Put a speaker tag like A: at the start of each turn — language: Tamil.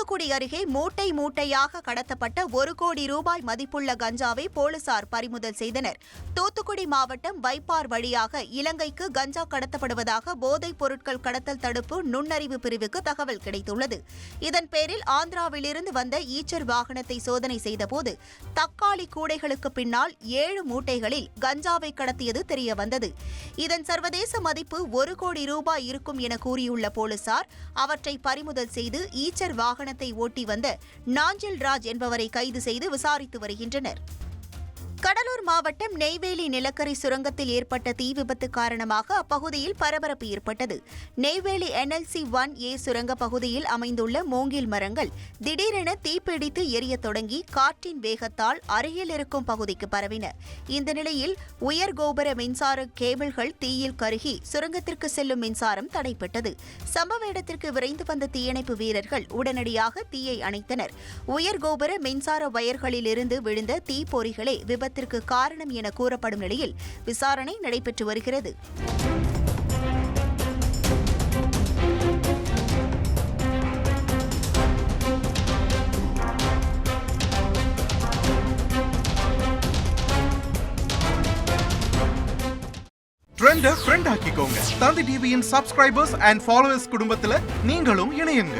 A: தூத்துக்குடி அருகே மூட்டை மூட்டையாக கடத்தப்பட்ட ஒரு கோடி ரூபாய் மதிப்புள்ள கஞ்சாவை போலீசார் பறிமுதல் செய்தனர். தூத்துக்குடி மாவட்டம் வைப்பார் வழியாக இலங்கைக்கு கஞ்சா கடத்தப்படுவதாக போதைப் பொருட்கள் கடத்தல் தடுப்பு நுண்ணறிவு பிரிவுக்கு தகவல் கிடைத்துள்ளது. இதன் பேரில் ஆந்திராவிலிருந்து வந்த ஈச்சர் வாகனத்தை சோதனை செய்தபோது தக்காளி கூடைகளுக்கு பின்னால் ஏழு மூட்டைகளில் கஞ்சாவை கடத்தியது தெரியவந்தது. இதன் சர்வதேச மதிப்பு ஒரு கோடி ரூபாய் இருக்கும் என கூறியுள்ள போலீசார் அவற்றை பறிமுதல் செய்து ஈச்சர் வாகன வாகனத்தை ஓட்டி வந்த நாஞ்சில் ராஜ் என்பவரை கைது செய்து விசாரித்து வருகின்றனர். கடலூர் மாவட்டம் நெய்வேலி நிலக்கரி சுரங்கத்தில் ஏற்பட்ட தீ விபத்து காரணமாக அப்பகுதியில் பரபரப்பு ஏற்பட்டது. நெய்வேலி என்எல்சி ஒன் ஏ சுரங்க பகுதியில் அமைந்துள்ள மூங்கில் மரங்கள் திடீரென தீப்பிடித்து எரிய தொடங்கி காற்றின் வேகத்தால் அருகில் இருக்கும் பகுதிக்கு பரவின. இந்த நிலையில் உயர் கோபுர மின்சார கேபிள்கள் தீயில் கருகி சுரங்கத்திற்கு செல்லும் மின்சாரம் தடைப்பட்டது. சம்பவ இடத்திற்கு விரைந்து வந்த தீயணைப்பு வீரர்கள் உடனடியாக தீயை அணைத்தனர். உயர் கோபுர மின்சார வயர்களிலிருந்து விழுந்த தீப்பொறிகளே விபத்திற்கு காரணம் என கூறப்படும் நிலையில் விசாரணை நடைபெற்று வருகிறது.
B: ட்ரெண்ட ஃப்ரெண்ட் ஆக்கிக்கோங்க. தந்தி டிவியின் சப்ஸ்கிரைபர்ஸ் அண்ட் ஃபாலோவர்ஸ் குடும்பத்தில் நீங்களும் இணையுங்க.